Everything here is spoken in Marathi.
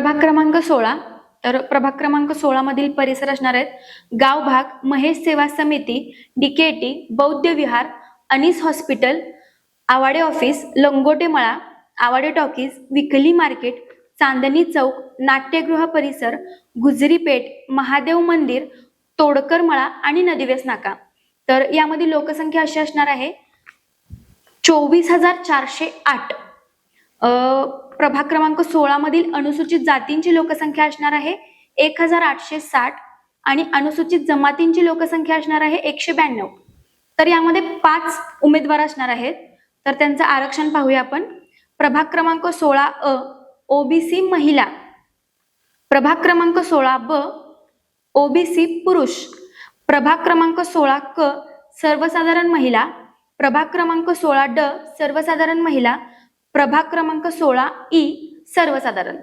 प्रभाग क्रमांक सोळा. तर प्रभाग क्रमांक सोळा मधील परिसर असणार आहेत गाव भाग महेश सेवा समिती DKT Bauddha Vihar Anis hospital Awade office Langote Mala Awade talkies weekly market Chandni Chowk नाट्यगृह परिसर गुजरी पेठ महादेव मंदिर तोडकर मळा आणि नदीवेस नाका. तर यामध्ये लोकसंख्या अशी असणार आहे चोवीस हजार चारशे आठ. प्रभाग क्रमांक सोळा मधील अनुसूचित जातींची लोकसंख्या असणार आहे एक हजार आठशे साठ आणि अनुसूचित जमातींची लोकसंख्या असणार आहे एकशे ब्याण्णव तर यामध्ये पाच उमेदवार असणार आहेत. तर त्यांचं आरक्षण पाहूया आपण. प्रभाग क्रमांक सोळा अ ओबीसी महिला. प्रभाग क्रमांक सोळा ब ओबीसी पुरुष. प्रभाग क्रमांक सोळा क सर्वसाधारण महिला. प्रभाग क्रमांक सोळा ड सर्वसाधारण महिला. प्रभाग क्रमांक सोळा ई सर्वसाधारण.